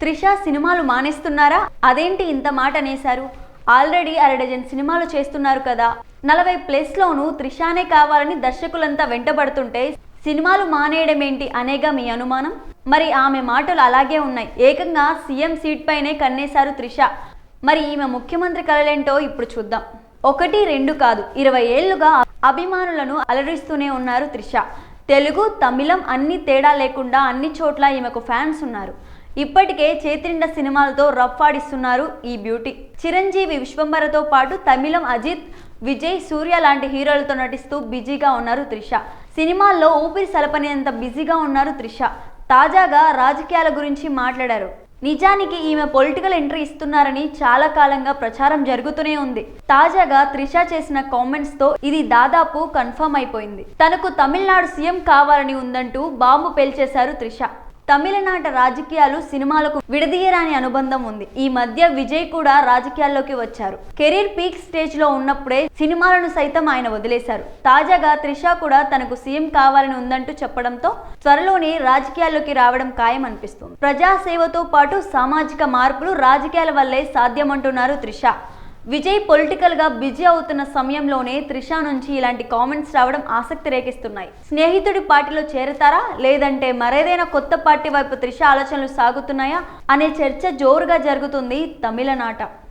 త్రిష సినిమాలు మానేస్తున్నారా? అదేంటి ఇంత మాట అనేశారు? ఆల్రెడీ అరడజన్ సినిమాలు చేస్తున్నారు కదా. నలభై ప్లస్లోనూ త్రిషానే కావాలని దర్శకులంతా వెంటబడుతుంటే సినిమాలు మానేయడం ఏంటి అనేగా మీ అనుమానం? మరి ఆమె మాటలు అలాగే ఉన్నాయి. ఏకంగా సీఎం సీట్ పైనే కన్నేశారు త్రిష. మరి ఈమె ముఖ్యమంత్రి కలలేంటో ఇప్పుడు చూద్దాం. ఒకటి రెండు కాదు. ఇరవై ఏళ్ళుగా అభిమానులను అలరిస్తూనే ఉన్నారు త్రిష. తెలుగు తమిళం అన్ని తేడా లేకుండా అన్ని చోట్ల ఈమెకు ఫ్యాన్స్ ఉన్నారు. ఇప్పటికే చేతిండ సినిమాలతో రఫ్ ఆడిస్తున్నారు ఈ బ్యూటీ. చిరంజీవి విశ్వంబరతో పాటు తమిళం అజిత్ విజయ్ సూర్య లాంటి హీరోలతో నటిస్తూ బిజీగా ఉన్నారు త్రిష. సినిమాల్లో ఊపిరి సలపనేంత బిజీగా ఉన్నారు త్రిష. తాజాగా రాజకీయాల గురించి మాట్లాడారు. నిజానికి ఈమె పొలిటికల్ ఎంట్రీ ఇస్తున్నారని చాలా కాలంగా ప్రచారం జరుగుతూనే ఉంది. తాజాగా త్రిష చేసిన కామెంట్స్తో ఇది దాదాపు కన్ఫర్మ్ అయిపోయింది. తనకు తమిళనాడు సీఎం కావాలని ఉందంటూ బాంబు పేల్చేశారు త్రిష. తమిళనాట రాజకీయాలు సినిమాలకు విడదీయరాని అనుబంధం ఉంది. ఈ మధ్య విజయ్ కూడా రాజకీయాల్లోకి వచ్చారు. కెరీర్ పీక్ స్టేజ్లో ఉన్నప్పుడే సినిమాలను సైతం ఆయన వదిలేశారు. తాజాగా త్రిష కూడా తనకు సీఎం కావాలని ఉందంటూ చెప్పడంతో త్వరలోనే రాజకీయాల్లోకి రావడం ఖాయం అనిపిస్తుంది ప్రజాసేవతో పాటు సామాజిక మార్పులు రాజకీయాల వల్లే సాధ్యమంటున్నారు త్రిష. విజయ్ పొలిటికల్గా బిజీ అవుతున్న సమయంలోనే త్రిష నుంచి ఇలాంటి కామెంట్స్ రావడం ఆసక్తి రేకిస్తున్నాయి. స్నేహితుడి పార్టీలో చేరతారా? లేదంటే మరేదైనా కొత్త పార్టీ వైపు త్రిష ఆలోచనలు సాగుతున్నాయా? అనే చర్చ జోరుగా జరుగుతుంది తమిళనాట.